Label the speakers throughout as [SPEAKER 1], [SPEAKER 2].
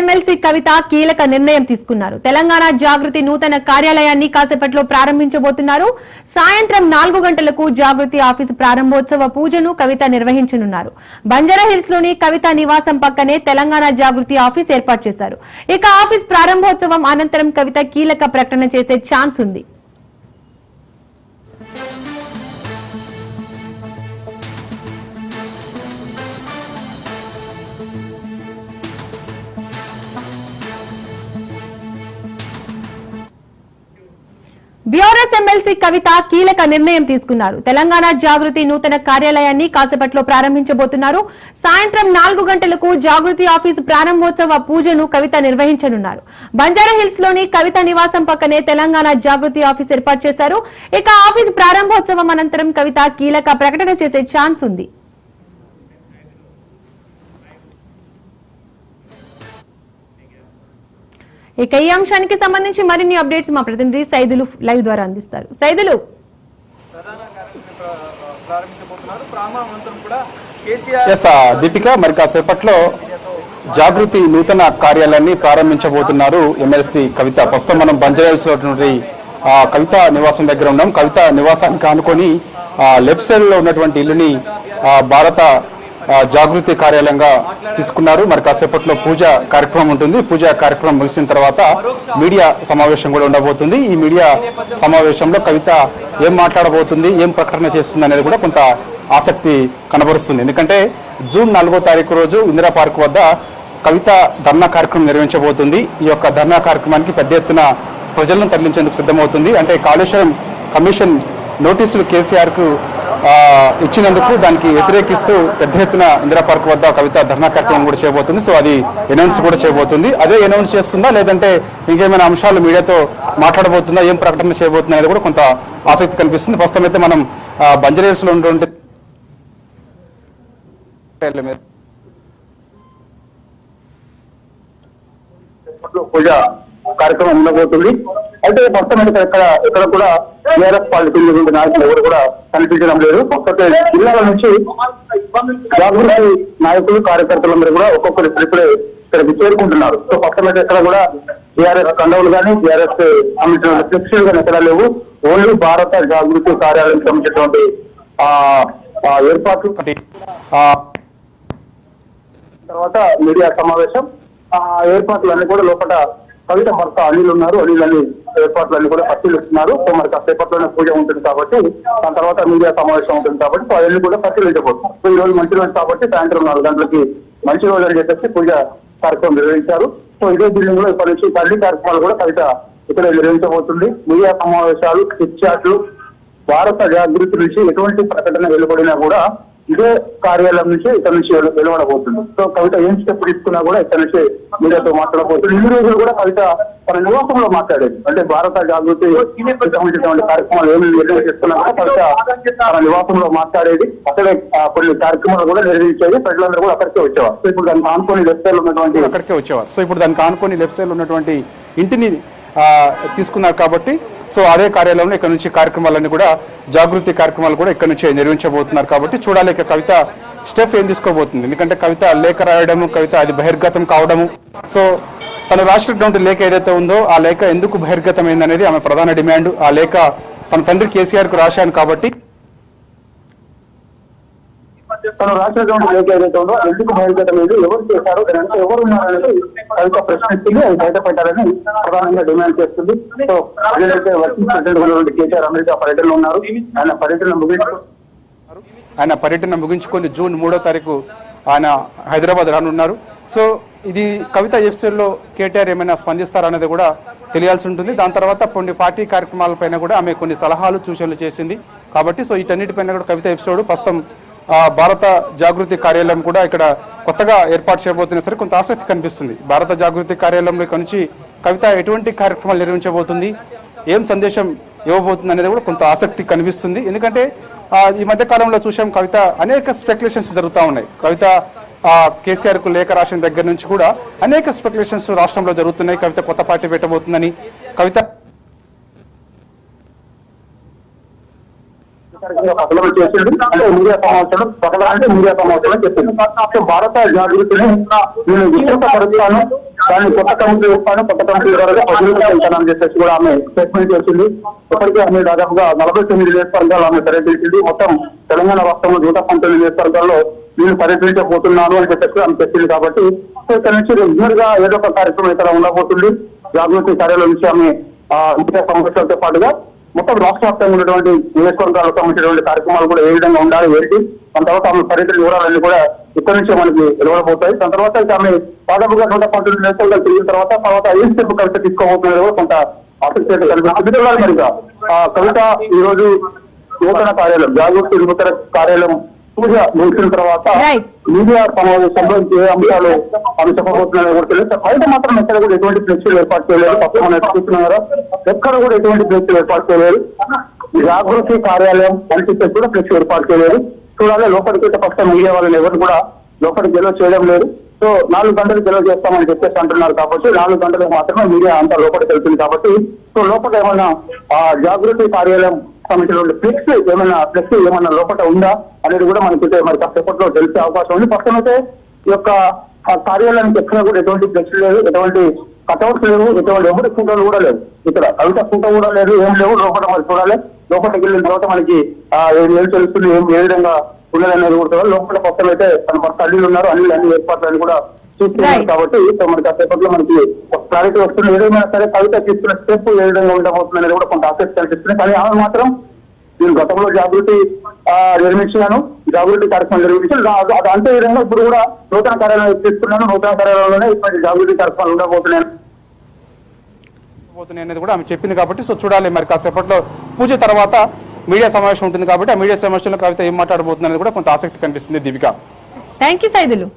[SPEAKER 1] MLC కవిత కీలక నిర్ణయం తీసుకున్నారు. తెలంగాణ జాగృతి నూతన కార్యాలయాన్ని కాసేపట్లో ప్రారంభించబోతున్నారు. సాయంత్రం నాలుగు గంటలకు జాగృతి ఆఫీసు ప్రారంభోత్సవ పూజను కవిత నిర్వహించనున్నారు. బంజారాహిల్స్లోని కవిత నివాసం పక్కనే తెలంగాణ జాగృతి ఆఫీస్ ఏర్పాటు చేశారు. ఇక ఆఫీస్ ప్రారంభోత్సవం అనంతరం కవిత కీలక ప్రకటన చేసే ఛాన్స్ ఉంది. ఎమ్మెల్సీ కవిత కీలక నిర్ణయం తీసుకున్నారు. తెలంగాణ జాగృతి నూతన కార్యాలయాన్ని కాసేపట్లో ప్రారంభించబోతున్నారు. సాయంత్రం నాలుగు గంటలకు జాగృతి ఆఫీసు ప్రారంభోత్సవ పూజను కవిత నిర్వహించనున్నారు. బంజారా హిల్స్లోని కవిత నివాసం పక్కనే తెలంగాణ జాగృతి ఆఫీస్ ఏర్పాటు చేశారు. ఇక ఆఫీస్ ప్రారంభోత్సవం అనంతరం కవిత కీలక ప్రకటన చేసే ఛాన్స్ ఉంది. ఇక ఈ అంశానికి సంబంధించి మరిన్ని అప్డేట్స్ మా ప్రతినిధి సైదులు లైవ్ ద్వారా అందిస్తారు. సైదులు.
[SPEAKER 2] దీపిక మరి కాసేపట్లో జాగృతి నూతన కార్యాలయాన్ని ప్రారంభించబోతున్నారు ఎమ్మెల్సీ కవిత. ప్రస్తుతం మనం బంజారాల్స్ ఆ కవిత నివాసం దగ్గర ఉన్నాం. కవిత నివాసానికి ఆనుకొని ఆ, లెఫ్ట్ సైడ్లో ఉన్నటువంటి ఇల్లుని ఆ, భారత జాగృతి కార్యాలయంగా తీసుకున్నారు. మరి కాసేపట్లో పూజ కార్యక్రమం ఉంటుంది. పూజ కార్యక్రమం ముగిసిన తర్వాత మీడియా సమావేశం కూడా ఉండబోతుంది. ఈ మీడియా సమావేశంలో కవిత ఏం మాట్లాడబోతుంది ఏం ప్రకటన చేస్తుంది అనేది కూడా కొంత ఆసక్తి కనబరుస్తుంది. ఎందుకంటే జూన్ నాలుగో తారీఖు రోజు ఇందిరా పార్క్ వద్ద కవిత ధర్నా కార్యక్రమం నిర్వహించబోతుంది. ఈ యొక్క ధర్నా కార్యక్రమానికి పెద్ద ఎత్తున ప్రజలను తరలించేందుకు సిద్ధమవుతుంది. అంటే కాళేశ్వరం కమిషన్ నోటీసులు కేసీఆర్కు ఇచ్చినందుకు దానికి వ్యతిరేకిస్తూ పెద్ద ఎత్తున ఇందిరా పార్క్ వద్ద కవిత ధర్నా కార్యక్రమం కూడా చేయబోతుంది. సో అది అనౌన్స్ కూడా చేయబోతుంది. అదే అనౌన్స్ చేస్తుందా? లేదంటే ఇంకేమైనా అంశాలు మీడియాతో మాట్లాడబోతుందా? ఏం ప్రకటన చేయబోతుందా అనేది కూడా కొంత ఆసక్తి కనిపిస్తుంది. ప్రస్తుతం అయితే మనం బంజరేల్స్లో ఉన్నటువంటి
[SPEAKER 3] పూజ కార్యక్రమం ఉండబోతుంది. అయితే మొత్తం మీద ఇక్కడ ఇక్కడ కూడా టీఆర్ఎస్ పార్టీ నాయకులు ఎవరు కూడా కనిపించడం లేదు. ఒక్కటే జిల్లాల నుంచి జాగృతి నాయకులు కార్యకర్తలందరూ కూడా ఒక్కొక్కరు ఇప్పుడే ఇక్కడికి చేరుకుంటున్నారు. సో మొత్తం అయితే ఎక్కడ కూడా టీఆర్ఎస్ కండవులు కానీ టీఆర్ఎస్ సంబంధించిన ఫ్లెక్సీలు కానీ ఎక్కడ లేవు. ఓన్లీ భారత జాగృతి కార్యాలయం సంబంధించినటువంటి ఆ ఏర్పాట్లు. తర్వాత మీడియా సమావేశం. ఆ ఏర్పాట్లన్నీ కూడా లోపల కవిత భర్త అనిల్ ఉన్నారు అనిల్ అని ఏర్పాట్లన్నీ కూడా పరిశీలిస్తున్నారు సో మరి కాసేపట్లోనే పూజ ఉంటుంది కాబట్టి దాని తర్వాత మీడియా సమావేశం ఉంటుంది కాబట్టి సో అవన్నీ కూడా పరిశీలించబోతున్నారు సో ఈ రోజు మంచి రోజు కాబట్టి సాయంత్రం నాలుగు గంటలకి మంచి రోజు అని చెప్పేసి పూజ కార్యక్రమం నిర్వహించారు. సో ఇదే బిల్డింగ్లో ఇప్పటి నుంచి తల్లి కార్యక్రమాలు కూడా కవిత ఇక్కడ నిర్వహించబోతుంది. మీడియా సమావేశాలు చిట్చాట్లు భారత జాగృతి నుంచి ఎటువంటి ప్రకటన వెలువడినా కూడా ఇదే కార్యాలయం నుంచి ఇక్కడ నుంచి వెలువడబోతుంది సో కవిత ఏం స్టెప్ తీసుకున్నా కూడా ఇక్కడ నుంచి మీడియాతో మాట్లాడబోతుంది. ఇన్ని రోజులు కూడా కవిత తన నివాసంలో మాట్లాడేది. అంటే భారత జాగృతి సంబంధించినటువంటి కార్యక్రమాలు ఏమి నిర్వహిస్తున్నా కూడా కవిత తన నివాసంలో మాట్లాడేది. అక్కడే ఆ, కొన్ని కార్యక్రమాలు కూడా నిర్వహించేది. ప్రజలందరూ కూడా అక్కడికే వచ్చేవారు. సో ఇప్పుడు దాన్ని ఆనుకొని వెబ్సైట్ ఉన్నటువంటి
[SPEAKER 2] అక్కడికే వచ్చేవారు. సో ఇప్పుడు దానికి ఆనుకొని లెఫ్ట్ సైడ్ ఉన్నటువంటి ఇంటిని తీసుకున్నారు కాబట్టి సో అదే కార్యాలయంలో ఇక్కడ నుంచి కార్యక్రమాలన్నీ కూడా జాగృతి కార్యక్రమాలు కూడా ఇక్కడ నుంచి నిర్వహించబోతున్నారు కాబట్టి చూడాలి ఇక కవిత స్టెప్ ఏం తీసుకోబోతుంది. ఎందుకంటే కవిత లేఖ రాయడము కవిత అది బహిర్గతం కావడము. సో తను రాసినటువంటి లేఖ ఏదైతే ఉందో ఆ లేఖ ఎందుకు బహిర్గతమైంది అనేది ఆమె ప్రధాన డిమాండ్. ఆ లేఖ తన తండ్రి కేసీఆర్కు రాశాను కాబట్టి
[SPEAKER 3] తను రాసినటువంటి లేఖ ఏదైతే ఉందో ఎందుకు బయలుదేరలేదు ఎవరు చేశారు దాని ఎవరు ఉన్నారనేది కవిత ప్రశ్నిస్తుంది అది బయట ప్రధానంగా డిమాండ్ చేస్తుంది. సో ఏదైతే వర్కింగ్ ప్రెసిడెంట్ ఉన్నటువంటి కేసీఆర్ అమెరికా పర్యటనలో ఉన్నారు. ఆయన పర్యటన ముగించు
[SPEAKER 2] ఆయన పర్యటన ముగించుకొని జూన్ మూడో తారీఖు ఆయన హైదరాబాద్ రానున్నారు. సో ఇది కవిత ఎపిసోడ్లో కేటీఆర్ ఏమైనా స్పందిస్తారనేది కూడా తెలియాల్సి ఉంటుంది. దాని తర్వాత కొన్ని పార్టీ కార్యక్రమాలపైన కూడా ఆమె కొన్ని సలహాలు సూచనలు చేసింది. కాబట్టి సో వీటన్నిటిపైన కూడా కవిత ఎపిసోడ్ ప్రస్తుతం భారత జాగృతి కార్యాలయం కూడా ఇక్కడ కొత్తగా ఏర్పాటు చేయబోతున్న సరే కొంత ఆసక్తి కనిపిస్తుంది. భారత జాగృతి కార్యాలయంలో నుంచి కవిత ఎటువంటి కార్యక్రమాలు నిర్వహించబోతుంది? ఏం సందేశం ఇవ్వబోతుంది అనేది కూడా కొంత ఆసక్తి కనిపిస్తుంది. ఎందుకంటే ఈ మధ్య కాలంలో చూసాం కవిత అనేక స్పెక్యులేషన్స్ జరుగుతూ ఉన్నాయి. కవిత కేసీఆర్కు లేఖ రాసిన దగ్గర నుంచి కూడా అనేక స్పెక్యులేషన్స్ రాష్ట్రంలో జరుగుతున్నాయి. కవిత కొత్త పార్టీ పెట్టబోతుందని కవిత
[SPEAKER 3] ప్రకటన చేసింది అంటే మీడియా సమావేశంలో ప్రకటన అంటే మీడియా సమావేశంలో చెప్పింది భారత జాగృతిని నేను విస్తృతపరుస్తాను దాన్ని కొత్త కమిటీ ఇస్తాను. కొత్త కమిటీ ద్వారా అభివృద్ధి వెళ్తానని చెప్పేసి కూడా ఆమె స్టేట్మెంట్ చేసింది. ఇప్పటికే ఆమె దాదాపుగా నలభై తొమ్మిది నియోజకవర్గాలు ఆమె పర్యటించింది. మొత్తం తెలంగాణ రాష్ట్రంలో నూట పంతొమ్మిది నియోజకవర్గాల్లో నేను పర్యటించబోతున్నాను అని చెప్పేసి ఆమె చెప్పింది కాబట్టి ఇక్కడ నుంచి రెగ్యులర్గా ఏదో ఒక కార్యక్రమం ఇక్కడ ఉండబోతుంది. జాగృతి కార్యాలయం నుంచి ఆమె ఆ, సంవత్సరాలతో పాటుగా మొత్తం రాష్ట్ర వ్యాప్తంగా ఉన్నటువంటి నియోజకవర్గాలకు సంబంధించినటువంటి కార్యక్రమాలు కూడా ఏ విధంగా ఉండాలి ఏంటి? దాని తర్వాత ఆమె పరిధి వివరాలన్నీ కూడా ఇక్కడి నుంచే మనకి వెలువడబోతాయి. దాని తర్వాత ఇక ఆమె దాదాపుగా నూట పంతొమ్మిది నియోజకవర్గాలు తిరిగిన తర్వాత తర్వాత ఏ స్టెప్ కలిసి తీసుకోబోతున్నది కూడా కొంత ఆసక్తి అయితే మరి కవిత ఈ రోజు నూతన కార్యాలయం జాగృతి నూతన కార్యాలయం పూజ ముగిసిన తర్వాత. మీడియా సమావేశంలో ఏ అంశాలు అవి చెప్పబోతున్నారో కూడా తెలియదు. బయట మాత్రం ఎక్కడ కూడా ఎటువంటి ఫ్లెక్సీలు ఏర్పాటు చేయలేదు. పక్కన చూస్తున్నారా ఎక్కడ కూడా ఎటువంటి ఫ్లెక్సీలు ఏర్పాటు చేయలేదు. జాగృతి కార్యాలయం అని చెప్పేసి కూడా ఫ్లెక్సీ ఏర్పాటు చేయలేదు. చూడాలి లోపలికి పక్కన మీడియా వాళ్ళని ఎవరు కూడా లోపలికి గెలవ చేయడం లేదు. సో నాలుగు గంటలు గెలవ చేస్తామని చెప్పేసి అంటున్నారు కాబట్టి నాలుగు గంటలకు మాత్రమే మీడియా అంతా లోపలికి వెళ్తుంది కాబట్టి సో లోపల ఏమైనా ఆ జాగృతి కార్యాలయం సంబంధించిన ఫ్లెక్స్ ఏమైనా ఫ్లెక్స్ ఏమైనా లోపల ఉందా అనేది కూడా మనకి మరి కాసేపట్లో తెలిసే అవకాశం ఉంది. పక్కన అయితే ఈ యొక్క కార్యాలయానికి ఎక్కడ కూడా ఎటువంటి ఫ్లెక్స్ లేదు ఎటువంటి కటౌట్స్ లేవు ఎటువంటి ఎవరి ఫోటోలు కూడా లేవు. ఇక్కడ కవిత ఫోటో కూడా లేదు ఏం లేవు లోపల మరి చూడాలి. లోపలికి వెళ్ళిన తర్వాత మనకి ఏం తెలుస్తుంది ఏం ఏ విధంగా ఉన్నదనేది కూడా లోపల పక్కన అయితే తన భర్త అల్లీలు ఉన్నారు అన్ని అన్ని ఏర్పాట్లను కూడా చూస్తున్నారు. కాబట్టి సో మనకి కాసేపట్లో మనకి ఒక క్లారిటీ వస్తుంది ఏదైనా సరే కవిత తీసుకున్న స్టెప్ ఏ విధంగా ఉండబోతుంది అనేది కూడా కొంత ఆసక్తి కనిపిస్తుంది. కానీ ఆమె మాత్రం నేను గతంలో జాగృతి నిర్మించాను జాగృతి కార్యక్రమం నిర్మించాను. అంతే విధంగా ఇప్పుడు కూడా నూతన కార్యాలయం తీసుకున్నాను. నూతన కార్యాలయంలోనే ఇప్పటి జాగృతి కార్యక్రమాలు ఉండబోతున్నాను
[SPEAKER 2] పోతున్నాయి అనేది కూడా ఆమె చెప్పింది కాబట్టి సో చూడాలి మరి కాసేపట్లో. పూజ తర్వాత మీడియా సమావేశం ఉంటుంది కాబట్టి ఆ మీడియా సమావేశంలో కవిత ఏం మాట్లాడబోతుంది అనేది కూడా కొంత ఆసక్తి కనిపిస్తుంది దీపిక.
[SPEAKER 1] Thank you Saidulu.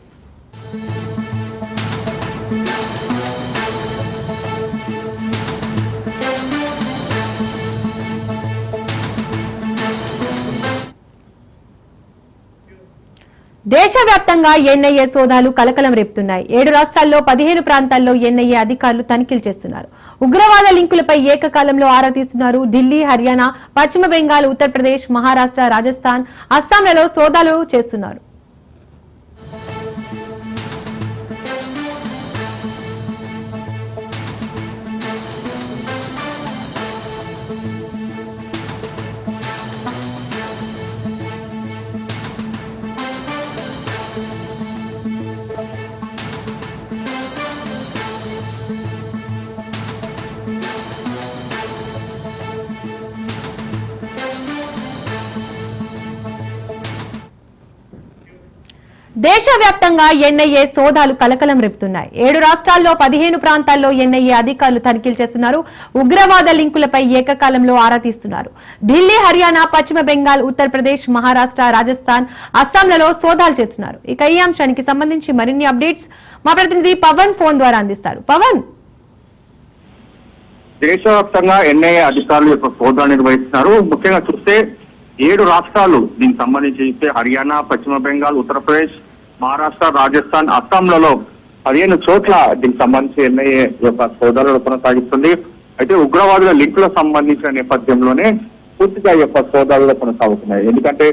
[SPEAKER 1] దేశవ్యాప్తంగా ఎన్ఐఏ సోదాలు కలకలం రేపుతున్నాయి. ఏడు రాష్ట్రాల్లో పదిహేను ప్రాంతాల్లో ఎన్ఐఏ అధికారులు తనిఖీలు చేస్తున్నారు. ఉగ్రవాద లింకులపై ఏకకాలంలో ఆరా తీస్తున్నారు ఢిల్లీ హర్యానా పశ్చిమ బెంగాల్ ఉత్తరప్రదేశ్ మహారాష్ట్ర రాజస్థాన్ అస్సాంలలో సోదాలు చేస్తున్నారు. దేశవ్యాప్తంగా ఎన్ఐఏ సోదాలు కలకలం రేపుతున్నాయి. ఏడు రాష్ట్రాల్లో పదిహేను ప్రాంతాల్లో ఎన్ఐఏ అధికారులు తనిఖీలు చేస్తున్నారు. ఉగ్రవాద లింకులపై ఏకకాలంలో ఆరా తీస్తున్నారు. ఢిల్లీ హర్యానా పశ్చిమ బెంగాల్ ఉత్తరప్రదేశ్ మహారాష్ట్ర రాజస్థాన్ అస్సాంలలో సోదాలు చేస్తున్నారు. ఇక ఈ అంశానికి సంబంధించి మరిన్ని అప్డేట్స్ మా ప్రతినిధి పవన్ ఫోన్ ద్వారా అందిస్తారు. పవన్!
[SPEAKER 4] దేశవ్యాప్తంగా ఎన్ఐఏ అధికారులు యొక్క సోదాలు నిర్వహిస్తున్నారు. ముఖ్యంగా చూస్తే ఏడు రాష్ట్రాలు దీనికి సంబంధించి చూస్తే హర్యానా పశ్చిమ బెంగాల్ ఉత్తరప్రదేశ్ మహారాష్ట్ర రాజస్థాన్ అస్సాంలలో పదిహేను చోట్ల దీనికి సంబంధించి ఎన్ఐఏ యొక్క సోదాలు కొనసాగిస్తుంది. అయితే ఉగ్రవాదుల లింకులకు సంబంధించిన నేపథ్యంలోనే పూర్తిగా యొక్క సోదాలు కొనసాగుతున్నాయి. ఎందుకంటే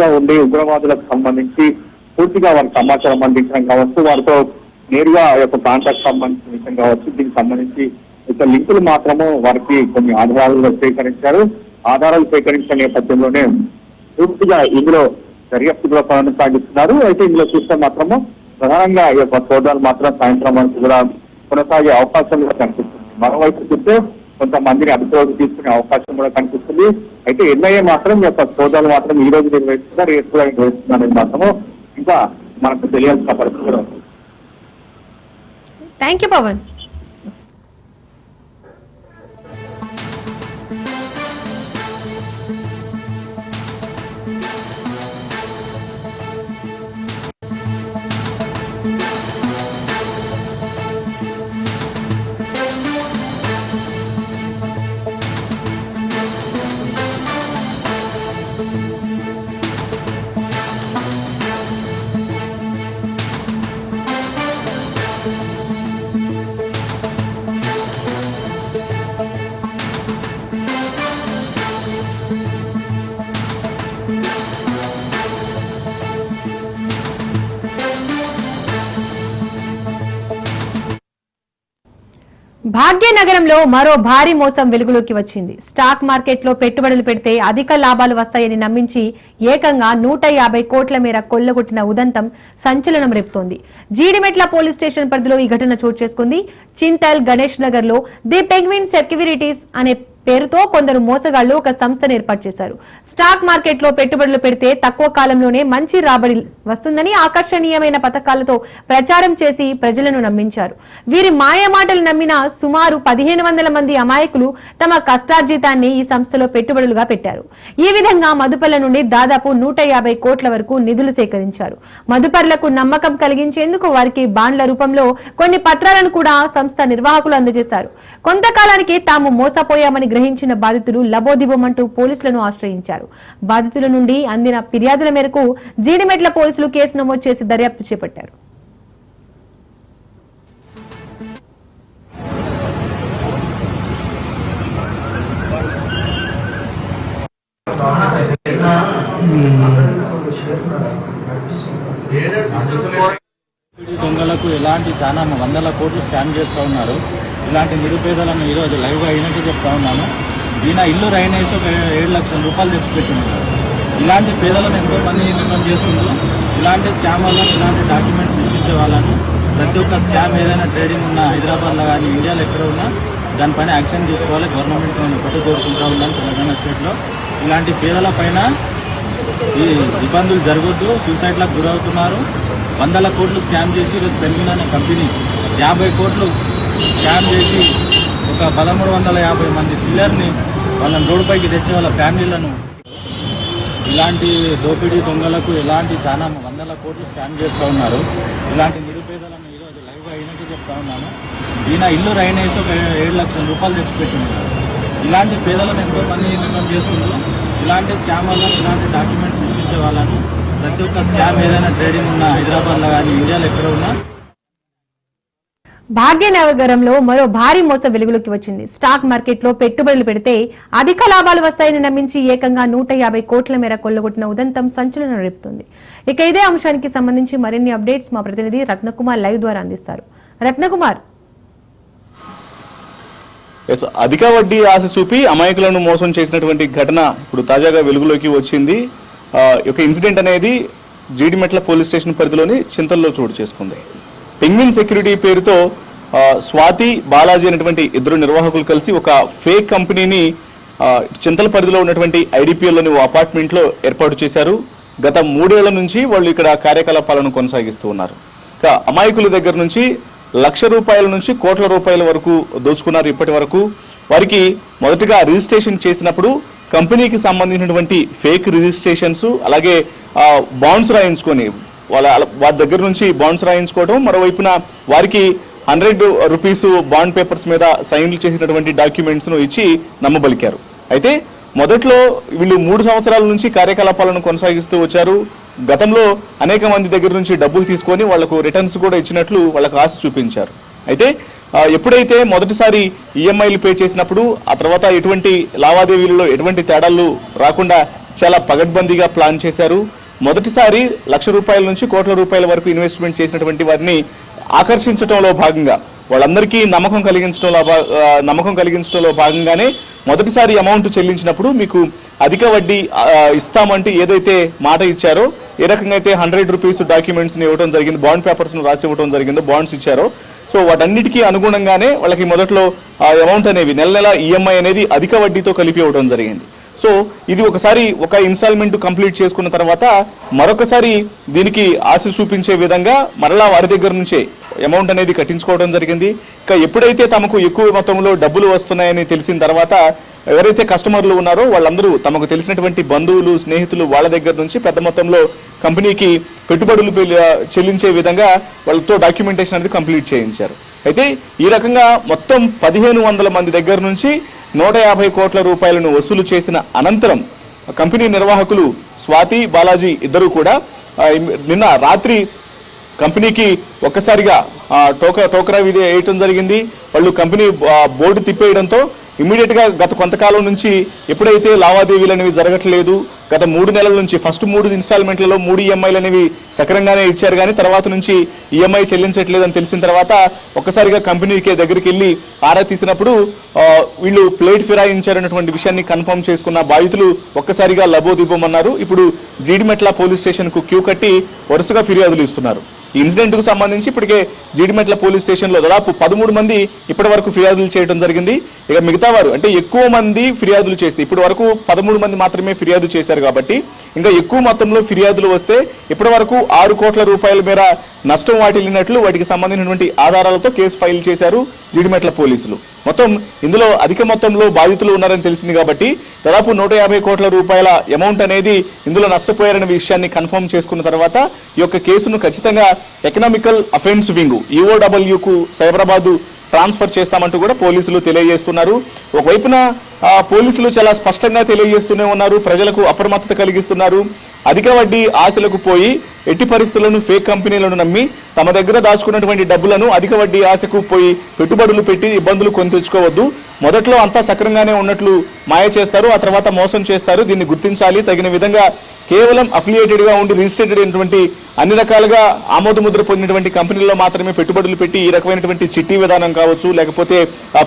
[SPEAKER 4] గా ఉండే ఉగ్రవాదులకు సంబంధించి పూర్తిగా వారికి సమాచారం అందించడం కావచ్చు వారితో నేరుగా ఆ యొక్క కాంటాక్ట్ సంబంధించిన విషయం కావచ్చు దీనికి సంబంధించి ఇక లింకులు మాత్రము వారికి కొన్ని ఆధారాలు సేకరించారు. ఆధారాలు సేకరించిన నేపథ్యంలోనే పూర్తిగా ఇందులో దర్యాప్తు కూడా కొనసాగిస్తున్నారు అయితే ఇందులో చూస్తే మాత్రము ప్రధానంగా ఈ యొక్క సోదాలు మాత్రం సాయంత్రం వరకు కూడా కొనసాగే అవకాశం కూడా కనిపిస్తుంది. మరోవైపు చూస్తే కొంతమందిని అదుపులోకి తీసుకునే అవకాశం కూడా కనిపిస్తుంది. అయితే ఎన్ఐఏ మాత్రం ఈ యొక్క సోదాలు మాత్రం ఈ రోజు నిర్వహిస్తున్నారు రేపు కూడా నిర్వహిస్తున్నారు మాత్రము ఇంకా మనకు తెలియాల్సిన పరిస్థితి కూడా ఉంది.
[SPEAKER 1] థ్యాంక్ యూ పవన్ భాగ్యనగరంలో మరో భారీ మోసం వెలుగులోకి వచ్చింది. స్టాక్ మార్కెట్లో పెట్టుబడులు పెడితే అధిక లాభాలు వస్తాయని నమ్మించి ఏకంగా నూట యాభై కోట్ల మేర కొల్లగొట్టిన ఉదంతం సంచలనం రేపుతోంది. జీడిమెట్ల పోలీస్ స్టేషన్ పరిధిలో ఈ ఘటన చోటు చేసుకుంది. చింతల్ గణేష్ నగర్లో ది పెంగ్విన్ సెక్యూరిటీస్ అనే పేరుతో కొందరు మోసగాళ్ళు ఒక సంస్థను ఏర్పాటు చేశారు. స్టాక్ మార్కెట్లో పెట్టుబడులు పెడితే తక్కువ కాలంలోనే మంచి రాబడి వస్తుందని ఆకర్షణీయమైన పథకాలతో ప్రచారం చేసి ప్రజలను నమ్మించారు. వీరి మాయమాటలు నమ్మిన సుమారు పదిహేను వందల మంది అమాయకులు తమ కష్టార్జితాన్ని ఈ సంస్థలో పెట్టుబడులుగా పెట్టారు. ఈ విధంగా మదుపర్ల నుండి దాదాపు నూట యాభై కోట్ల వరకు నిధులు సేకరించారు. మదుపర్లకు నమ్మకం కలిగించేందుకు వారికి బాండ్ల రూపంలో కొన్ని పత్రాలను కూడా సంస్థ నిర్వాహకులు అందజేశారు. కొంతకాలానికి తాము మోసపోయామని గ్రహించిన బాధితులు లబోదిబమంటూ పోలీసులను ఆశ్రయించారు. బాధితుల నుండి అందిన ఫిర్యాదుల మేరకు జీడిమెట్ల పోలీసులు కేసు నమోదు చేసి దర్యాప్తు చేపట్టారు.
[SPEAKER 5] దొంగలకు ఎలాంటి చాలా వందల కోట్లు స్కామ్ చేస్తూ ఉన్నారు. ఇలాంటి నిరుపేదలను ఈరోజు లైవ్గా అయినట్టు చెప్తా ఉన్నాను. ఈయన ఇల్లు రైనేసి ఒక ఏడు లక్షల రూపాయలు తెచ్చిపెట్టింది ఇలాంటి పేదలను ఎంతోమంది మంది చేస్తుంది ఇలాంటి స్కామ్ వల్ల ఇలాంటి డాక్యుమెంట్స్ సృష్టించే వాళ్ళను ప్రతి ఒక్క స్కామ్ ఏదైనా ట్రేడింగ్ ఉన్నా హైదరాబాద్లో కానీ ఇండియాలో ఎక్కడ ఉన్నా దానిపైన యాక్షన్ తీసుకోవాలి. గవర్నమెంట్ ఒకటి కోరుకుంటా ఉన్నాను తెలంగాణ స్టేట్లో. ఇలాంటి పేదల పైన ఈ ఇబ్బందులు జరగొద్దు. సూసైడ్లకు గురవుతున్నారు. వందల కోట్లు స్కామ్ చేసి ఈరోజు పెన్మిన్ అనే కంపెనీ యాభై కోట్లు స్కామ్ చేసి ఒక పదమూడు వందల యాభై మంది చిల్లర్ని వాళ్ళని రోడ్డుపైకి తెచ్చి వాళ్ళ ఫ్యామిలీలను ఇలాంటి దోపిడీ దొంగలకు ఎలాంటి చాలా వందల కోట్లు స్కామ్ చేస్తూ ఉన్నారు. ఇలాంటి నిరుపేదలను ఈరోజు లైవ్గా అయినట్టు చెప్తా ఉన్నాను. ఈయన ఇల్లు రైనేసి ఒక ఏడు లక్షల రూపాయలు తెచ్చిపెట్టినారు ఇలాంటి పేదలను ఎంతో మంది మోసం చేస్తున్నారు ఇలాంటి స్కామ్ వల్ల ఇలాంటి డాక్యుమెంట్స్ సృష్టించే వాళ్ళను ప్రతి ఒక్క స్కామ్ ఏదైనా ట్రేడింగ్ ఉన్నా హైదరాబాద్లో కానీ ఇండియాలో ఎక్కడ ఉన్నా
[SPEAKER 1] భాగ్యనగరంలో మరో భారీ మోసం వెలుగులోకి వచ్చింది. స్టాక్ మార్కెట్లో పెట్టుబడులు పెడితే అధిక లాభాలు వస్తాయని నమ్మించి ఏకంగా నూట యాభై కోట్ల మేర కొల్లగొట్టిన ఉదంతం సంచలనం రేపుతుంది. ఇక ఇదే అంశానికి సంబంధించి మరిన్ని అప్డేట్స్ మా ప్రతినిధి రత్నకుమార్ లైవ్ ద్వారా అందిస్తారు. రత్నకుమార్.
[SPEAKER 6] ఎస్ అధిక వడ్డీ ఆశ చూపి అమాయకులను మోసం చేసినటువంటి ఘటన ఇప్పుడు తాజాగా వెలుగులోకి వచ్చింది. ఈ యొక్క ఇన్సిడెంట్ అనేది జీడిమెట్ల పోలీస్ స్టేషన్ పరిధిలోని చింతల్లో చోటు చేసుకుంది. పెంగ్విన్ సెక్యూరిటీ పేరుతో స్వాతి బాలాజీ అనేటువంటి ఇద్దరు నిర్వాహకులు కలిసి ఒక ఫేక్ కంపెనీని చింతల పరిధిలో ఉన్నటువంటి ఐడిపిఎల్లోని ఓ అపార్ట్మెంట్లో ఏర్పాటు చేశారు. గత మూడేళ్ళ నుంచి వాళ్ళు ఇక్కడ కార్యకలాపాలను కొనసాగిస్తూ ఉన్నారు. ఇక అమాయకుల దగ్గర నుంచి లక్ష రూపాయల నుంచి కోట్ల రూపాయల వరకు దోచుకున్నారు ఇప్పటి వరకు. వారికి మొదటగా రిజిస్ట్రేషన్ చేసినప్పుడు కంపెనీకి సంబంధించినటువంటి ఫేక్ రిజిస్ట్రేషన్స్ అలాగే బాండ్స్ రాయించుకొని వాళ్ళ వారి దగ్గర నుంచి బాండ్స్ రాయించుకోవడం మరోవైపున వారికి హండ్రెడ్ రూపీస్ బాండ్ పేపర్స్ మీద సైన్లు చేసినటువంటి డాక్యుమెంట్స్ను ఇచ్చి నమ్మబలికారు. అయితే మొదట్లో వీళ్ళు మూడు సంవత్సరాల నుంచి కార్యకలాపాలను కొనసాగిస్తూ వచ్చారు. గతంలో అనేక మంది దగ్గర నుంచి డబ్బులు తీసుకొని వాళ్ళకు రిటర్న్స్ కూడా ఇచ్చినట్లు వాళ్ళకు ఆశ చూపించారు. అయితే ఎప్పుడైతే మొదటిసారి ఈఎంఐలు పే చేసినప్పుడు ఆ తర్వాత ఎటువంటి లావాదేవీలలో ఎటువంటి తేడాలు రాకుండా చాలా పగడ్బందీగా ప్లాన్ చేశారు. మొదటిసారి లక్ష రూపాయల నుంచి కోట్ల రూపాయల వరకు ఇన్వెస్ట్మెంట్ చేసినటువంటి వారిని ఆకర్షించడంలో భాగంగా వాళ్ళందరికీ నమ్మకం కలిగించడంలో నమ్మకం కలిగించడంలో భాగంగానే మొదటిసారి అమౌంట్ చెల్లించినప్పుడు మీకు అధిక వడ్డీ ఇస్తామంటే ఏదైతే మాట ఇచ్చారో ఏ రకంగా అయితే హండ్రెడ్ రూపీస్ డాక్యుమెంట్స్ని ఇవ్వడం జరిగింది బాండ్ పేపర్స్ను రాసి ఇవ్వడం జరిగిందో బాండ్స్ ఇచ్చారో సో వాటన్నిటికీ అనుగుణంగానే వాళ్ళకి మొదట్లో అమౌంట్ అనేవి నెల నెల ఈఎంఐ అనేది అధిక వడ్డీతో కలిపి ఇవ్వడం జరిగింది. సో ఇది ఒకసారి ఒక ఇన్స్టాల్మెంట్ కంప్లీట్ చేసుకున్న తర్వాత మరొకసారి దీనికి ఆశ చూపించే విధంగా మరలా వారి దగ్గర నుంచే అమౌంట్ అనేది కట్టించుకోవడం జరిగింది. ఇక ఎప్పుడైతే తమకు ఎక్కువ మొత్తంలో డబ్బులు వస్తున్నాయని తెలిసిన తర్వాత ఎవరైతే కస్టమర్లు ఉన్నారో వాళ్ళందరూ తమకు తెలిసినటువంటి బంధువులు స్నేహితులు వాళ్ళ దగ్గర నుంచి పెద్ద మొత్తంలో కంపెనీకి పెట్టుబడులు చెల్లించే విధంగా వాళ్ళతో డాక్యుమెంటేషన్ అనేది కంప్లీట్ చేయించారు. అయితే ఈ రకంగా మొత్తం పదిహేను వందల మంది దగ్గర నుంచి నూట యాభై కోట్ల రూపాయలను వసూలు చేసిన అనంతరం కంపెనీ నిర్వాహకులు స్వాతి బాలాజీ ఇద్దరు కూడా నిన్న రాత్రి కంపెనీకి ఒక్కసారిగా టోక టోకరా ఇది వేయటం జరిగింది. వాళ్ళు కంపెనీ బోర్డు తిప్పేయడంతో ఇమీడియట్గా గత కొంతకాలం నుంచి ఎప్పుడైతే లావాదేవీలు అనేవి జరగట్లేదు గత మూడు నెలల నుంచి ఫస్ట్ మూడు ఇన్స్టాల్మెంట్లలో మూడు ఈఎంఐలు అనేవి సక్రంగానే ఇచ్చారు. కానీ తర్వాత నుంచి ఈఎంఐ చెల్లించట్లేదని తెలిసిన తర్వాత ఒక్కసారిగా కంపెనీకి దగ్గరికి వెళ్ళి ఆరా తీసినప్పుడు వీళ్ళు ప్లేట్ ఫిరాయించారన్నటువంటి విషయాన్ని కన్ఫర్మ్ చేసుకున్న బాధితులు ఒక్కసారిగా లబోదిబోమన్నారు. ఇప్పుడు జీడిమెట్ల పోలీస్ స్టేషన్కు క్యూ కట్టి వరుసగా ఫిర్యాదులు ఇస్తున్నారు. ఈ ఇన్సిడెంట్కు సంబంధించి ఇప్పటికే జీడిమెట్ల పోలీస్ స్టేషన్లో దాదాపు పదమూడు మంది ఇప్పటి వరకు ఫిర్యాదులు చేయడం జరిగింది. ఇక మిగతా వారు అంటే ఎక్కువ మంది ఫిర్యాదులు చేస్తే ఇప్పటి వరకు పదమూడు మంది మాత్రమే ఫిర్యాదు చేశారు కాబట్టి ఇంకా ఎక్కువ మొత్తంలో ఫిర్యాదులు వస్తే ఇప్పటి వరకు ఆరు కోట్ల రూపాయల మేర నష్టం వాటిల్లినట్లు వాటికి సంబంధించినటువంటి ఆధారాలతో కేసు ఫైల్ చేశారు జీడిమెట్ల పోలీసులు. మొత్తం ఇందులో అధిక మొత్తంలో బాధితులు ఉన్నారని తెలిసింది కాబట్టి దాదాపు నూట యాభై కోట్ల రూపాయల అమౌంట్ అనేది ఇందులో నష్టపోయారనే విషయాన్ని కన్ఫర్మ్ చేసుకున్న తర్వాత ఈ యొక్క కేసును ఖచ్చితంగా ఎకనామికల్ అఫెన్స్ వింగ్ ఈఓడబ్ల్యూకు సైబరాబాదు ట్రాన్స్ఫర్ చేస్తామంటూ కూడా పోలీసులు తెలియజేస్తున్నారు. ఒకవైపున పోలీసులు చాలా స్పష్టంగా తెలియజేస్తూనే ఉన్నారు. ప్రజలకు అప్రమత్తత కలిగిస్తున్నారు. అధిక వడ్డీ ఆశలకు పోయి ఎట్టి పరిస్థితులను ఫేక్ కంపెనీలను నమ్మి తమ దగ్గర దాచుకున్నటువంటి డబ్బులను అధిక వడ్డీ ఆశకు పోయి పెట్టుబడులు పెట్టి ఇబ్బందులు కొని తెచ్చుకోవద్దు. మొదట్లో అంతా సక్రంగానే ఉన్నట్లు మాయ చేస్తారు ఆ తర్వాత మోసం చేస్తారు. దీన్ని గుర్తించాలి. తగిన విధంగా కేవలం అఫిలియేటెడ్గా ఉండి రిజిస్టర్డ్ అయినటువంటి అన్ని రకాలుగా ఆమోదముద్ర పొందినటువంటి కంపెనీల్లో మాత్రమే పెట్టుబడులు పెట్టి ఈ రకమైనటువంటి చిట్టి విధానం కావచ్చు లేకపోతే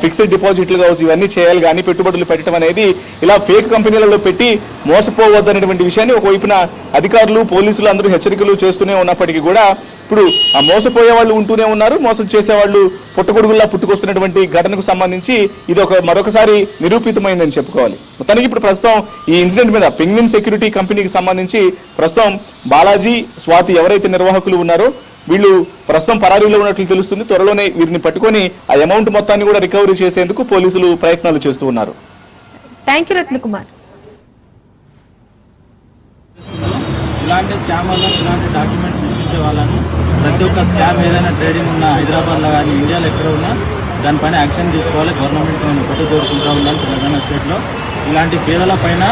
[SPEAKER 6] ఫిక్స్డ్ డిపాజిట్లు కావచ్చు ఇవన్నీ చేయాలి కానీ పెట్టుబడులు పెట్టడం అనేది ఇలా ఫేక్ కంపెనీలలో పెట్టి మోసపోవద్దనేటువంటి విషయాన్ని ఒకవైపున అధికారులు పోలీసులు అందరూ హెచ్చరికలు చేస్తూనే ఉన్నప్పటికీ కూడా ఇప్పుడు ఆ మోసపోయే వాళ్ళు ఉంటూనే ఉన్నారు. మోసం చేసే వాళ్ళు పుట్టగొడుగుల్లా పుట్టుకొస్తున్నటువంటి ఘటనకు సంబంధించి ఇది ఒక మరొకసారి నిరూపితమైందని చెప్పుకోవాలి. మొత్తానికి ఇప్పుడు ప్రస్తుతం ఈ ఇన్సిడెంట్ మీద పెంగ్విన్ సెక్యూరిటీ కంపెనీకి సంబంధించి ప్రస్తుతం బాలాజీ స్వాతి ఎవరైతే నిర్వాహకులు ఉన్నారో వీళ్ళు ప్రస్తుతం పరారీలో ఉన్నట్లు తెలుస్తుంది. త్వరలోనే వీరిని పట్టుకొని ఆ అమౌంట్ మొత్తాన్ని కూడా రికవరీ చేసేందుకు పోలీసులు ప్రయత్నాలు చేస్తూ ఉన్నారు.
[SPEAKER 1] థ్యాంక్ యూ రత్నకుమార్
[SPEAKER 5] ఇలాంటి ఇలాంటి డాక్యుమెంట్స్ సృష్టించే వాళ్ళని ప్రతి ఒక్క స్కామ్ ఏదైనా ట్రేడింగ్ ఉన్నా హైదరాబాద్లో కానీ ఇండియాలో ఎక్కడ ఉన్నా దానిపైన యాక్షన్ తీసుకోవాలి. గవర్నమెంట్ ఒకటి కోరుకుంటా ఉన్నాను తెలంగాణ స్టేట్లో ఇలాంటి పేదల పైన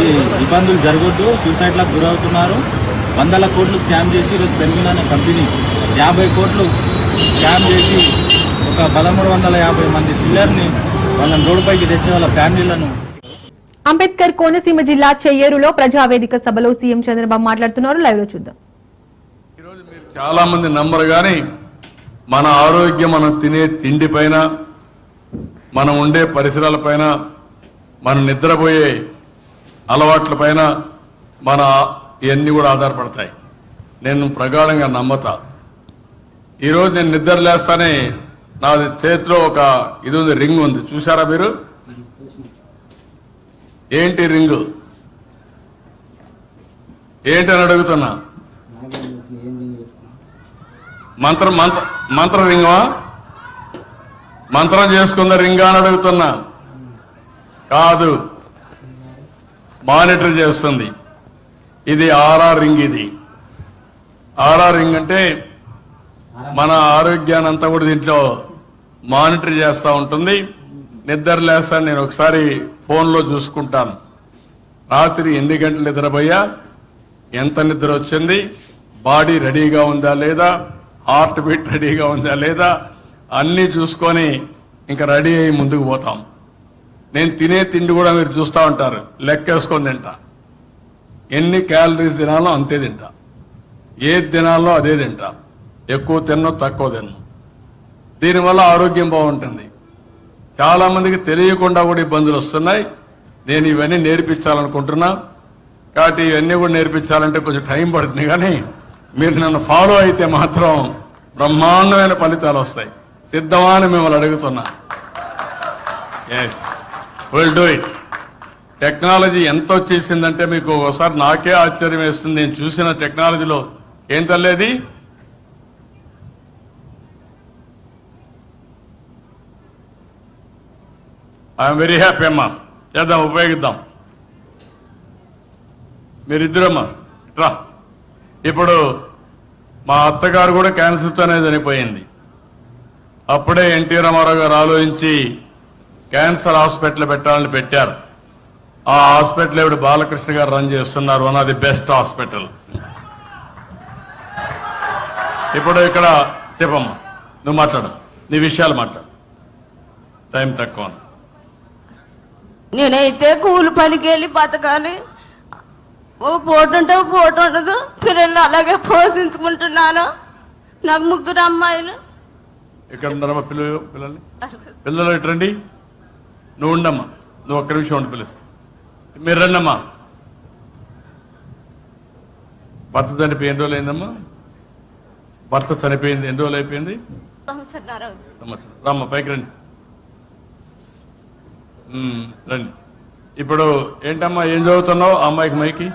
[SPEAKER 5] ఈ ఇబ్బందులు జరగొద్దు సూసైడ్లకు గురవుతున్నారు. వందల కోట్లు స్కామ్ చేసి ఈరోజు పెరిగిన అనే కంపెనీ యాభై కోట్లు స్కామ్ చేసి ఒక పదమూడు వందల యాభై మంది చిల్లర్ని వాళ్ళని రోడ్డుపైకి తెచ్చి వాళ్ళ ఫ్యామిలీలను
[SPEAKER 1] అంబేద్కర్ కోనసీమ జిల్లా చెయ్యేరులో ప్రజావేదిక సభలో సీఎం చంద్రబాబు మాట్లాడుతున్నారు. లైవ్లో చూద్దాం.
[SPEAKER 7] చాలా మంది నమ్మరు కానీ మన ఆరోగ్యం మనం తినే తిండి పైన మనం ఉండే పరిసరాల పైన మనం నిద్రపోయే అలవాట్ల పైన మన ఇవన్నీ కూడా ఆధారపడతాయి. నేను ప్రగాఢంగా నమ్మతా. ఈరోజు నేను నిద్ర లేస్తానే నా చేతిలో ఒక ఇది ఉంది రింగ్ ఉంది. చూసారా మీరు? ఏంటి రింగు? ఏంటని అడుగుతున్నా. మంత్రం మంత్ర మంత్ర రింగమా? మంత్రం చేసుకుందా రింగా అని అడుగుతున్నా. కాదు. మానిటర్ చేస్తుంది. ఇది ఆర్ఆర్ రింగ్ ఇది. ఆర్ఆర్ రింగ్ అంటే మన ఆరోగ్యాన్ని అంతా కూడా దీంట్లో మానిటర్ చేస్తూ ఉంటుంది. నిద్ర లేస్తాను నేను ఒకసారి ఫోన్లో చూసుకుంటాను. రాత్రి ఎన్ని గంటలు నిద్రపోయా? ఎంత నిద్ర వచ్చింది? బాడీ రెడీగా ఉందా లేదా? హార్ట్ బీట్ రెడీగా ఉందా లేదా? అన్నీ చూసుకొని ఇంకా రెడీ అయ్యి ముందుకు పోతాం. నేను తినే తిండి కూడా మీరు చూస్తూ ఉంటారు. లెక్కేసుకొని తింటా. ఎన్ని క్యాలరీస్ తినాలో అంతే తింటా. ఏది తినాలో అదే తింటా. ఎక్కువ తిన్నో తక్కువ తిన్నో. దీనివల్ల ఆరోగ్యం బాగుంటుంది. చాలామందికి తెలియకుండా కూడా ఇబ్బందులు వస్తున్నాయి. నేను ఇవన్నీ నేర్పించాలనుకుంటున్నా. కాబట్టి ఇవన్నీ కూడా నేర్పించాలంటే కొంచెం టైం పడుతుంది. కానీ మీరు నన్ను ఫాలో అయితే మాత్రం బ్రహ్మాండమైన ఫలితాలు వస్తాయి. సిద్ధమా అని మిమ్మల్ని అడుగుతున్నా. Yes will do it technology ఎంత వచ్చేసిందంటే మీకు ఒకసారి నాకే ఆశ్చర్యం వేస్తుంది. నేను చూసిన టెక్నాలజీలో ఏం తల్లేది ఐఎమ్ వెరీ హ్యాపీ అమ్మా. చేద్దాం ఉపయోగిద్దాం. మీరిద్దరమ్మా రా. ఇప్పుడు మా అత్తగారు కూడా క్యాన్సర్తోనే చనిపోయింది. అప్పుడే ఎన్టీ రామారావు గారు ఆలోచించి క్యాన్సర్ హాస్పిటల్ పెట్టాలని పెట్టారు. ఆ హాస్పిటల్ ఇప్పుడు బాలకృష్ణ గారు రన్ చేస్తున్నారు one of the best hospital. ఇప్పుడు ఇక్కడ చెప్పమ్మా నువ్వు మాట్లాడు నీ విషయాలు మాట్లాడు. టైం తక్కువ.
[SPEAKER 8] నేనైతే కూలి పనికి వెళ్ళి బతకాలి. ఓ ఫోటో ఉంటే ఫోటో ఉండదు. పిల్లల్ని అలాగే పోషించుకుంటున్నాను. నాకు ముగ్గురు అమ్మాయిలు.
[SPEAKER 7] ఎక్కడ ఉన్నారమ్మా పిల్లలు పిల్లల్ని? పిల్లలు ఇటు రండి. నువ్వు ఉండమ్మా. నువ్వు ఒక్క నిమిషం ఉండి పిలుస్తా. మీరు రండమ్మా. భర్త చనిపోయి ఎన్ని రోజులు అయిందమ్మా భర్త చనిపోయింది ఎన్ని రోజులు అయిపోయింది? రామ్మా పైకి రండి. రండి. ఇప్పుడు ఏంటమ్మా ఏం చదువుతున్నావు? అమ్మాయికి మైకి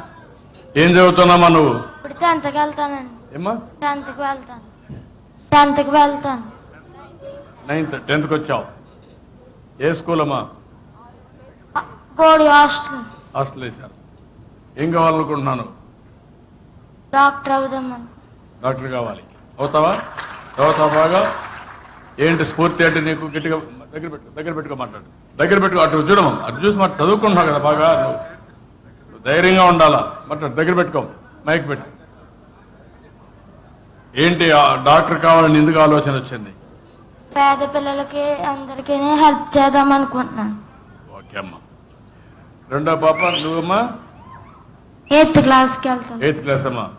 [SPEAKER 7] ఏం చదువుతున్నామా నువ్వు?
[SPEAKER 9] ఇప్పుడు టెన్త్కి వెళ్తానండి.
[SPEAKER 7] ఏమ్మా?
[SPEAKER 9] టెన్త్కి వెళ్తాను. టెన్త్కి వెళ్తాను.
[SPEAKER 7] నైన్త్ టెన్త్కి వచ్చావు. ఏ స్కూల్ అమ్మా
[SPEAKER 9] హాస్టల్.
[SPEAKER 7] హాస్టల్ వేశారు. ఏం కావాలనుకుంటున్నాను?
[SPEAKER 9] డాక్టర్ అవుదామని.
[SPEAKER 7] డాక్టర్ కావాలి. అవుతావా? చదువుతావా బాగా? ఏంటి స్ఫూర్తి అంటే నీకు గట్టిగా దగ్గర పెట్టుకో దగ్గర పెట్టుకో మాట్లాడు. దగ్గర పెట్టుకో అటు చూడము అటు చూసి మాట చదువుకుంటున్నావు కదా బాగా? నువ్వు ధైర్యంగా ఉండాలా? మాట్లాడు దగ్గర పెట్టుకో. మైక్ పెట్టు. ఏంటి డాక్టర్ కావాలని ఎందుకు ఆలోచన వచ్చింది?
[SPEAKER 9] పేద పిల్లలకి అందరికీ హెల్ప్ చేద్దాం అనుకుంటున్నాను.
[SPEAKER 7] ఓకే అమ్మా. రెండో పాప నువ్వమ్మా?
[SPEAKER 9] ఎయిత్ క్లాస్కి వెళ్తాను.
[SPEAKER 7] ఎయిత్ క్లాస్ అమ్మా.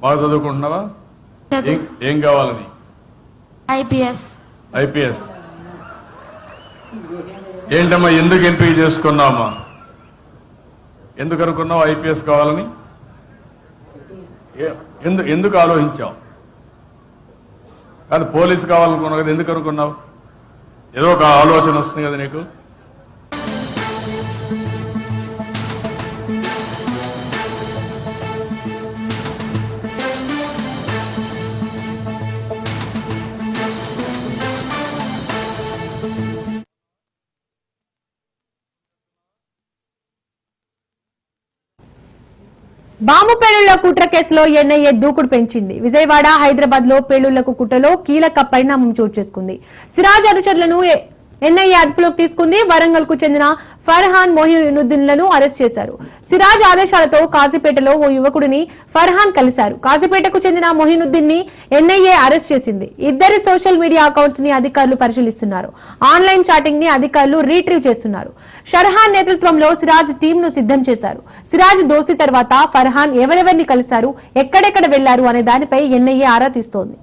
[SPEAKER 7] బాగా చదువుకుంటున్నావా?
[SPEAKER 9] చదువు.
[SPEAKER 7] ఏం ఏం కావాలని
[SPEAKER 9] ఐపీఎస్.
[SPEAKER 7] ఐపీఎస్. ఏంటమ్మా ఎందుకు ఎంపిక చేసుకున్నావమ్మా? ఎందుకు అనుకున్నావు ఐపీఎస్ కావాలని? ఏ- ఎందు ఎందుకు ఆలోచించావు? కానీ పోలీసు కావాలనుకున్నావు కదా ఎందుకు అనుకున్నావు? ఏదో ఒక ఆలోచన వస్తుంది కదా నీకు?
[SPEAKER 1] బాంబు పేలుళ్ళ కుట్ర కేసులో ఎన్ఐఏ దూకుడు పెంచింది. విజయవాడ హైదరాబాద్లో పేలుళ్ళకు కుట్రలో కీలక పరిణామం చోటు చేసుకుంది. సిరాజ్ అనుచరులను ఎన్ఐఏ అదుపులోకి తీసుకుంది. వరంగల్కు చెందిన ఫర్హాన్ మొహినుద్దీన్లను అరెస్ట్ చేశారు. సిరాజ్ ఆదేశాలతో కాజీపేటలో ఓ యువకుడిని ఫర్హాన్ కలిశారు. కాజీపేటకు చెందిన మొహినుద్దీన్ని ఎన్ఐఏ అరెస్ట్ చేసింది. ఇద్దరి సోషల్ మీడియా అకౌంట్స్ని అధికారులు పరిశీలిస్తున్నారు. ఆన్లైన్ చాటింగ్ని అధికారులు రీట్రీవ్ చేస్తున్నారు. షర్హాన్ నేతృత్వంలో సిరాజ్ టీమ్ను సిద్ధం చేశారు. సిరాజ్ దోసి తర్వాత ఫర్హాన్ ఎవరెవరిని కలిశారు ఎక్కడెక్కడ వెళ్ళారు అనే దానిపై ఎన్ఐఏ ఆరా తీస్తోంది.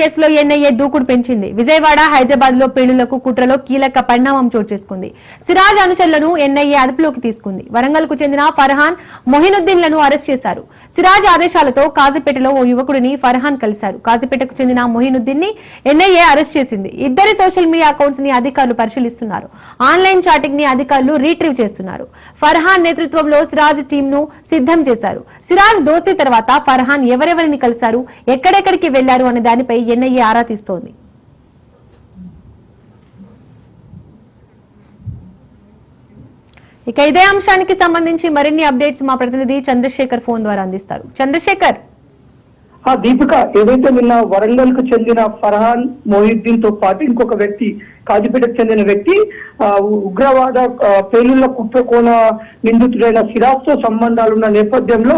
[SPEAKER 1] కేసులో ఎన్ఐఏ దూకుడు పెంచింది. విజయవాడ హైదరాబాద్లో పేలుళ్ళకు కుట్రలో కీలక పరిణామం చోటు చేసుకుంది. సిరాజ్ అనుచరులను ఎన్ఐఏ అదుపులోకి తీసుకుంది. వరంగల్కు చెందిన ఫర్హాన్ మొహినుద్దీన్లను అరెస్ట్ చేశారు. సిరాజ్ ఆదేశాలతో కాజీపేటలో ఓ యువకుడిని ఫర్హాన్ కలిశారు. కాజీపేటకు చెందిన మొహినుద్దీన్ని ఎన్ఐఏ అరెస్ట్ చేసింది. ఇద్దరి సోషల్ మీడియా అకౌంట్స్ని అధికారులు పరిశీలిస్తున్నారు. ఆన్లైన్ చాటింగ్ని అధికారులు రీట్రీవ్ చేస్తున్నారు. ఫర్హాన్ నేతృత్వంలో సిరాజ్ టీం ను సిద్ధం చేశారు. సిరాజ్ దోస్తీ తర్వాత ఫర్హాన్ ఎవరెవరిని కలిశారు ఎక్కడెక్కడికి వెళ్ళారు అనే దానిపై ఎన్ఐఏ ఆరా తీస్తోంది ఇక ఇదే అంశానికి సంబంధించి మరిన్ని అప్డేట్స్ మా ప్రతినిధి చంద్రశేఖర్ ఫోన్ ద్వారా అందిస్తారు. చంద్రశేఖర్.
[SPEAKER 10] దీపిక ఏదైతే నిన్న వరంగల్కు చెందిన ఫర్హాన్ మొహిద్దీన్తో పాటు ఇంకొక వ్యక్తి కాజీపేటకు చెందిన వ్యక్తి ఆ, ఉగ్రవాద పేలుళ్ళ కుట్రకోణ నిందితుడైన సిరాజ్తో సంబంధాలున్న నేపథ్యంలో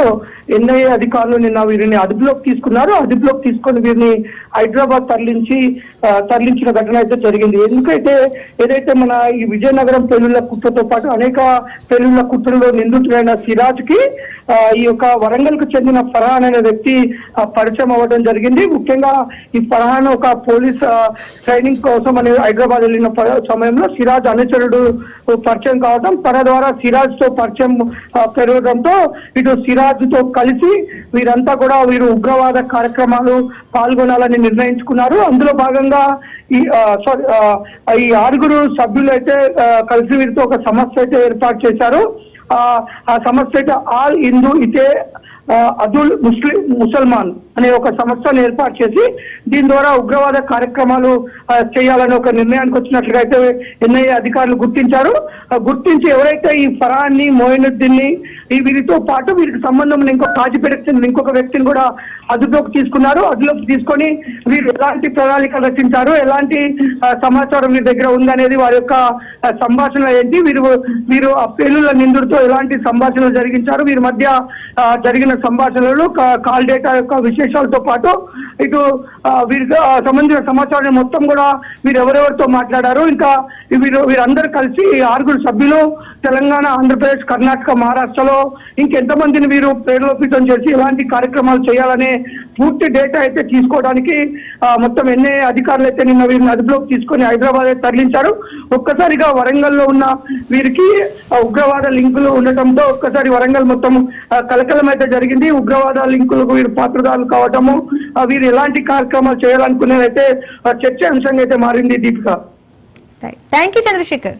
[SPEAKER 10] ఎన్ఐఏ అధికారులు నిన్న వీరిని అదుపులోకి తీసుకున్నారు. అదుపులోకి తీసుకొని వీరిని హైదరాబాద్ తరలించి తరలించిన ఘటన అయితే జరిగింది. ఎందుకైతే ఏదైతే మన ఈ విజయనగరం పేలుళ్ళ కుట్రతో పాటు అనేక పేలుళ్ళ కుట్రలో నిందితుడైన సిరాజ్కి ఈ యొక్క వరంగల్కు చెందిన ఫర్హాన్ అనే వ్యక్తి ఆ, పరిచయం అవ్వడం జరిగింది. ముఖ్యంగా ఈ ఫర్హాన్ ఒక పోలీస్ ట్రైనింగ్ కోసం అనేది హైదరాబాద్ వెళ్ళిన సమయంలో సిరాజ్ అనుచరుడు పరిచయం కావడం తన ద్వారా సిరాజ్తో పరిచయం పెరగడంతో ఇటు సిరాజ్తో కలిసి వీరంతా కూడా వీరు ఉగ్రవాద కార్యక్రమాలు పాల్గొనాలని నిర్ణయించుకున్నారు. అందులో భాగంగా ఈ సారీ ఈ ఆరుగురు సభ్యులు అయితే కలిసి వీరితో ఒక సమస్య అయితే ఏర్పాటు చేశారు. ఆ సమస్య అయితే ఆల్ హిందూ ఇతే అదుల్ ముస్లిం ముసల్మాన్ అనే ఒక సంస్థను ఏర్పాటు చేసి దీని ద్వారా ఉగ్రవాద కార్యక్రమాలు చేయాలని ఒక నిర్ణయానికి వచ్చినట్లుగా అయితే ఎన్ఐఏ అధికారులు గుర్తించారు. గుర్తించి ఎవరైతే ఈ ఫరాన్ని మోయినుద్దీన్ని ఈ వీరితో పాటు వీరికి సంబంధం ఉన్న ఇంకో కాజిపేటకు చెందిన ఇంకొక వ్యక్తిని కూడా అదుపులోకి తీసుకున్నారు. అదుపులోకి తీసుకొని వీరు ఎలాంటి ప్రణాళిక రచించారు ఎలాంటి సమాచారం వీరి దగ్గర ఉందనేది వారి యొక్క సంభాషణ ఏంటి? వీరు వీరు ఆ పేలుల నిందుడితో ఎలాంటి సంభాషణలు జరిగించారు? వీరి మధ్య జరిగిన సంభాషణలు కాల్ డేటా యొక్క విశేషాలతో పాటు ఇటు వీరికి సంబంధించిన సమాచారం మొత్తం కూడా వీరు ఎవరెవరితో మాట్లాడారు ఇంకా వీరు వీరందరూ కలిసి ఈ ఆరుగురు సభ్యులు తెలంగాణ ఆంధ్రప్రదేశ్ కర్ణాటక మహారాష్ట్రలో ఇంకెంతమందిని వీరు ప్రేరేపితం చేసి ఎలాంటి కార్యక్రమాలు చేయాలనే పూర్తి డేటా అయితే తీసుకోవడానికి మొత్తం ఎన్ఏ అధికారులు అయితే నిన్న వీరిని అదుపులోకి తీసుకొని హైదరాబాద్ అయితే తరలించారు. ఒక్కసారిగా వరంగల్లో ఉన్న వీరికి ఉగ్రవాద లింకులు ఉండటంతో ఒక్కసారి వరంగల్ మొత్తం కలకలం అయితే జరిగింది. ఉగ్రవాద లింకులకు వీరు పాత్రదారులు కావటము వీరు ఎలాంటి కార్యక్రమాలు చేయాలనుకునేదైతే చర్చ అంశంగా అయితే మారింది దీపిక.
[SPEAKER 1] Thank you Chandrasekhar